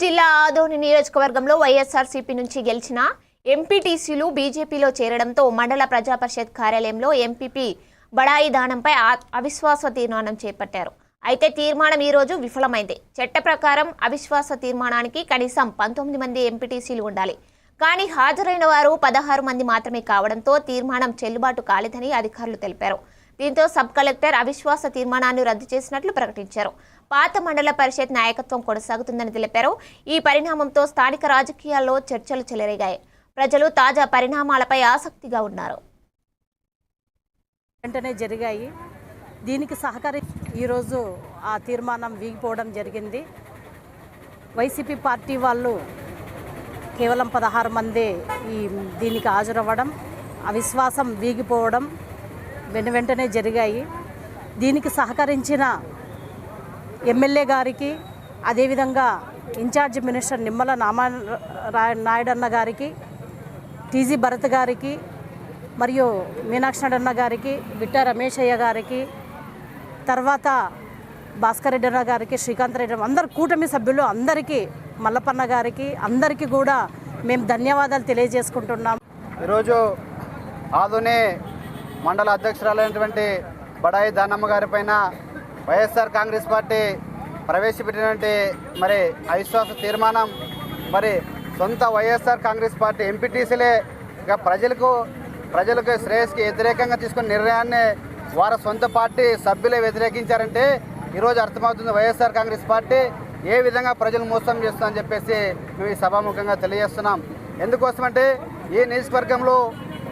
జిల్లా ఆదోని నియోజకవర్గంలో వైఎస్ఆర్సీపీ నుంచి గెలిచిన ఎంపీటీసీలు బీజేపీలో చేరడంతో మండల ప్రజా పరిషత్ కార్యాలయంలో ఎంపీపీ బడాయి దానంపై అవిశ్వాస తీర్మానం చేపట్టారు. అయితే తీర్మానం ఈ రోజు విఫలమైంది. చట్ట ప్రకారం అవిశ్వాస తీర్మానానికి కనీసం పంతొమ్మిది మంది ఎంపీటీసీలు ఉండాలి. కానీ హాజరైన వారు పదహారు మంది మాత్రమే కావడంతో తీర్మానం చెల్లుబాటు కాలేదని అధికారులు తెలిపారు. దీంతో సబ్ కలెక్టర్ అవిశ్వాస తీర్మానాన్ని రద్దు చేసినట్లు ప్రకటించారు. పాత మండల పరిషత్ నాయకత్వం కొనసాగుతుందని తెలిపారు. ఈ పరిణామంతో స్థానిక రాజకీయాల్లో చర్చలు చెలరేగాయి. ప్రజలు తాజా పరిణామాలపై ఆసక్తిగా ఉన్నారు. వెంటనే జరిగాయి. దీనికి సహకరి ఈరోజు ఆ తీర్మానం వీగిపోవడం జరిగింది. వైసీపీ పార్టీ వాళ్ళు కేవలం పదహారు మంది ఈ దీనికి హాజరవ్వడం అవిశ్వాసం వీగిపోవడం వెను వెంటనే జరిగాయి. దీనికి సహకరించిన ఎమ్మెల్యే గారికి అదేవిధంగా in charge minister Nimmala Nama నాయుడన్న గారికి టీజీ భరత్ గారికి మరియు మీనాక్షి అన్న గారికి విట్ట రమేశయ్య గారికి తర్వాత భాస్కర్ రెడ్డి అన్న గారికి శ్రీకాంత్ రెడ్డి అందరు కూటమి సభ్యులు అందరికీ మల్లపన్న గారికి అందరికీ కూడా మేము ధన్యవాదాలు తెలియజేసుకుంటున్నాం. ఈరోజు ఆదునే మండల అధ్యక్షురాలైనటువంటి బడాయి దానమ్మ గారి పైన వైఎస్ఆర్ కాంగ్రెస్ పార్టీ ప్రవేశపెట్టినటువంటి మరి అవిశ్వాస తీర్మానం మరి సొంత వైఎస్ఆర్ కాంగ్రెస్ పార్టీ ఎంపీటీసీలే ఇక ప్రజలకు ప్రజలకు శ్రేయస్కి వ్యతిరేకంగా తీసుకున్న నిర్ణయాన్ని వారి సొంత పార్టీ సభ్యులే వ్యతిరేకించారంటే ఈరోజు అర్థమవుతుంది వైఎస్ఆర్ కాంగ్రెస్ పార్టీ ఏ విధంగా ప్రజలు మోసం చేస్తుందని చెప్పేసి మేము ఈ సభాముఖంగా తెలియజేస్తున్నాం. ఎందుకోసమంటే ఈ నియోజకవర్గంలో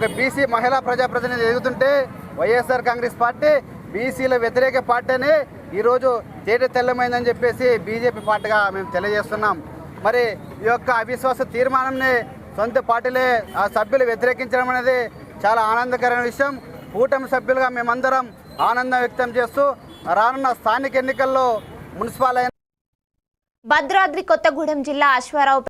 ఒక బీసీ మహిళా ప్రజాప్రతినిధి ఎదుగుతుంటే వైఎస్ఆర్ కాంగ్రెస్ పార్టీ బీసీల వ్యతిరేక పార్టీ అని ఈరోజు తేట తెల్లమైందని చెప్పేసి బీజేపీ పార్టీగా మేము తెలియజేస్తున్నాం. మరి ఈ యొక్క అవిశ్వాస తీర్మానంని సొంత పార్టీలే ఆ సభ్యులు వ్యతిరేకించడం అనేది చాలా ఆనందకరమైన విషయం. కూటమి సభ్యులుగా మేమందరం ఆనందం వ్యక్తం చేస్తూ రానున్న స్థానిక ఎన్నికల్లో మున్సిపల్ భద్రాద్రి కొత్తగూడెం జిల్లా అశ్వారావు